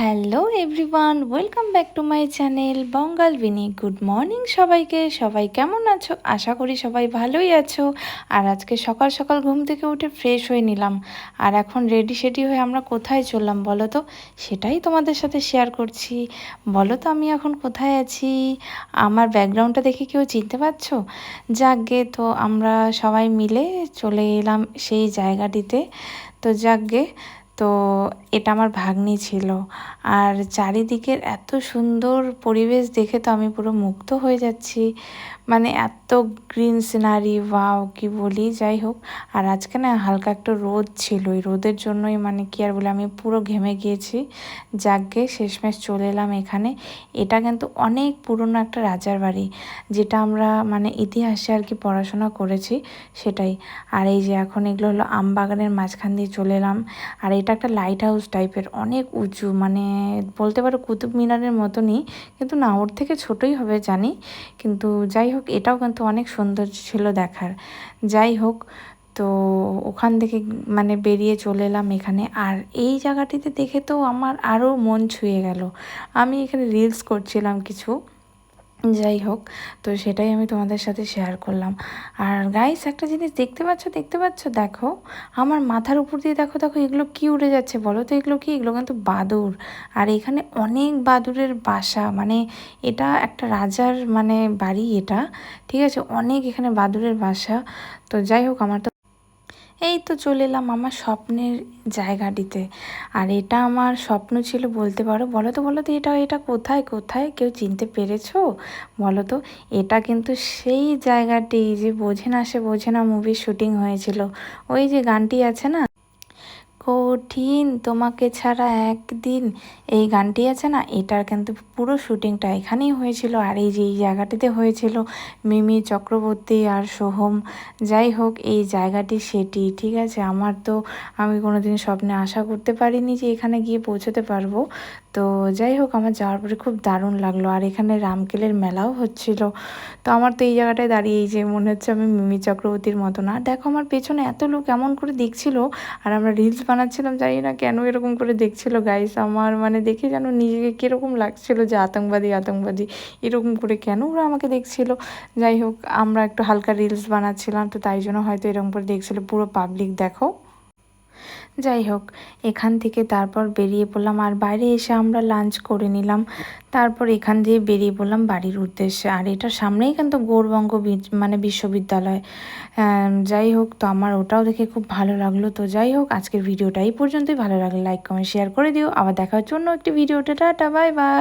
Hello everyone, welcome back to my channel Bangal Bini. Good morning সবাইকে, সবাই কেমন আছো? আশা করি সবাই ভালোই আছো। আর আজকে সকাল সকাল ঘুম থেকে উঠে ফ্রেশ হয়ে নিলাম। আর এখন রেডি সেডি হয়ে আমরা কোথায় চললাম বলো তো? সেটাই তোমাদের সাথে শেয়ার করছি। বলো তো আমি এখন কোথায় আছি? আমার ব্যাকগ্রাউন্ডটা দেখে কেউ চিনতে পারছ? যাকগে, তো আমরা সবাই মিলে চলে এলাম সেই জায়গাটিতে। তো যাকগে তো এটা আমার ভাগ্নি ছিল। আর চারিদিকের এত সুন্দর পরিবেশ দেখে তো আমি পুরো মুগ্ধ হয়ে যাচ্ছি। মানে এত গ্রিন সিনারি, ওয়াও, কি বলি, যাই হোক। আর আজকে না হালকা একটু রোদ ছিল। ওই রোদের জন্যই মানে কি আর বলে, আমি পুরো ঘেমে গিয়েছি। যাকগে, শেষমেশ চলে এলাম এখানে। এটা কিন্তু অনেক পুরনো একটা রাজার বাড়ি, যেটা আমরা মানে ইতিহাসে আর কি পড়াশোনা করেছি সেটাই। আর এই যে এখন এগুলো হলো আম বাগানের মাঝখান দিয়ে চলে এলাম। আর এটা একটা লাইট হাউস টাইপের অনেক উঁচু মানে বলতে পারো কুতুব মিনারের মতনই, কিন্তু না, ওর থেকে ছোটই হবে জানি, কিন্তু যাই হোক, এটাও কিন্তু অনেক সুন্দর ছিল দেখার। যাই হোক, তো ওখান থেকে মানে বেরিয়ে চলে এলাম এখানে, আর এই জায়গাটিতে দেখে তো আমার আরও মন ছুঁয়ে গেল। আমি এখানে রিলস করছিলাম কিছু। যাই হোক, তো সেটাই আমি তোমাদের সাথে শেয়ার করলাম। আর গাইস একটা জিনিস দেখতে পাচ্ছ দেখতে পাচ্ছ? দেখো, আমার মাথার উপর দিয়ে দেখো দেখো, এগুলো কি উড়ে যাচ্ছে বলো তো? এগুলো কি? এগুলো কিন্তু বাদুর। আর এখানে অনেক বাদুরের বাসা মানে এটা একটা রাজার মানে বাড়ি এটা, ঠিক আছে? অনেক এখানে বাদুরের বাসা। তো যাই হোক, আমার এই তো চলে এলাম আমার স্বপ্নের জায়গাটিতে। আর এটা আমার স্বপ্ন ছিল বলতে পারো। বলো তো বলো তো, এটা এটা কোথায় কোথায়? কেউ চিনতে পেরেছ? বলো তো, এটা কিন্তু সেই জায়গাটি যে বোঝে না সে বোঝে না মুভির শুটিং হয়েছিল। ওই যে গানটি আছে না? কঠিন। তোমাকে ছাড়া একদিন এই গানটি আছে না? এটার কিন্তু পুরো শুটিংটা এখানেই হয়েছিল আর এই যে এই জায়গাটিতে হয়েছিল মিমি চক্রবর্তী আর সোহম। যাই হোক, এই জায়গাটি সেটি, ঠিক আছে? আমার তো আমি কোনোদিন স্বপ্নে আশা করতে পারিনি যে এখানে গিয়ে পৌঁছতে পারব। তো যাই হোক, আমার যাওয়ার পরে খুব দারুণ লাগল। আর এখানে রামকেলের মেলাও হচ্ছিল। তো আমার তো এই জায়গাটায় দাঁড়িয়ে যে মনে হচ্ছে আমি মিমি চক্রবর্তীর মতো না। দেখো আমার পেছনে এত লোক এমন করে দেখছিল। আর আমরা রিলস বানাচ্ছিলাম, জানি না কেন এরকম করে দেখছিল গাইস আমার মানে দেখে যেন নিজেকে কীরকম লাগছিল যে আতঙ্কবাদী আতঙ্কবাদী। এরকম করে কেন ওরা আমাকে দেখছিল? যাই হোক, আমরা একটু হালকা রিলস বানাচ্ছিলাম, তো তাই জন্য হয়তো এরকম করে দেখছিল। পুরো পাবলিক দেখো। যাই হোক, এখান থেকে তারপর বেরিয়ে পড়লাম আর বাইরে এসে আমরা লাঞ্চ করে নিলাম। তারপর এখান দিয়ে বেরিয়ে পড়লাম বাড়ির উদ্দেশ্যে। আর এটার সামনেই কিন্তু গৌরবঙ্গ মানে বিশ্ববিদ্যালয়। যাই হোক, তো আমার ওটাও দেখে খুব ভালো লাগল। তো যাই হোক, আজকের ভিডিওটা এই পর্যন্তই। ভালো লাগল লাইক কমেন্ট শেয়ার করে দিও। আবার দেখার জন্য একটি ভিডিওটা টাটা বাই বাই